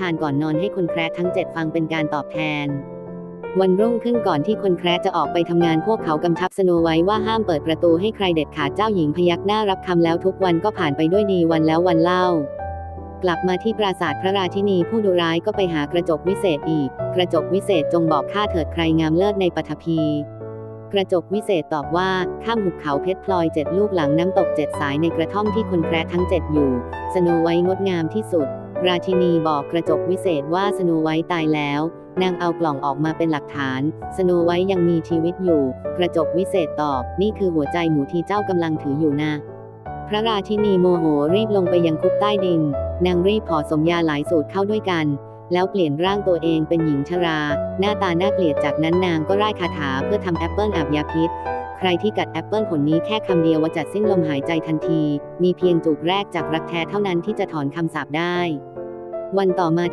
ทานก่อนนอนให้คนแคระทั้งเจ็ดฟังเป็นการตอบแทน วันรุ่งขึ้นก่อนที่คนแคระจะออกไปทำงานพวกเขากำชับสโนไว้ว่าห้ามเปิดประตูให้ใครเด็ดขาดเจ้าหญิงพยักหน้ารับคำแล้วทุกวันก็ผ่านไปด้วยดีวันแล้ววันเล่า กลับมาที่ปราสาทพระราชินีผู้ดุร้ายก็ไปหากระจกวิเศษอีก กระจกวิเศษจงบอกข้าเถิดใครงามเลิศในปฐพี กระจกวิเศษตอบว่าข้ามหุบเขาเพชรพลอยเจ็ดลูกหลังน้ำตกเจ็ดสายในกระท่อมที่คนแคระทั้งเจ็ดอยู่ สโนไว้งดงามที่สุด ราชินีบอกกระจกวิเศษว่าสโนไว้ตายแล้ว นางเอากล่องออกมาเป็นหลักฐาน สโนไว้ยังมีชีวิตอยู่ กระจกวิเศษตอบ นี่คือหัวใจหมูที่เจ้ากำลังถืออยู่นะ พระราชินีโมโหรีบลงไปยังคุกใต้ดิน นางรีบผอสมยาหลายสูตรเข้าด้วยกัน แล้วเปลี่ยนร่างตัวเองเป็นหญิงชรา หน้าตาน่าเกลียดจากนั้นนางก็ร่ายคาถาเพื่อทำแอปเปิลอาบยาพิษใครที่กัดแอปเปิลผลนี้แค่คำเดียวว่าจัดสิ้นลมหายใจทันที มีเพียงจูบแรกจากรักแท้เท่านั้นที่จะถอนคำสาปได้ วันต่อมา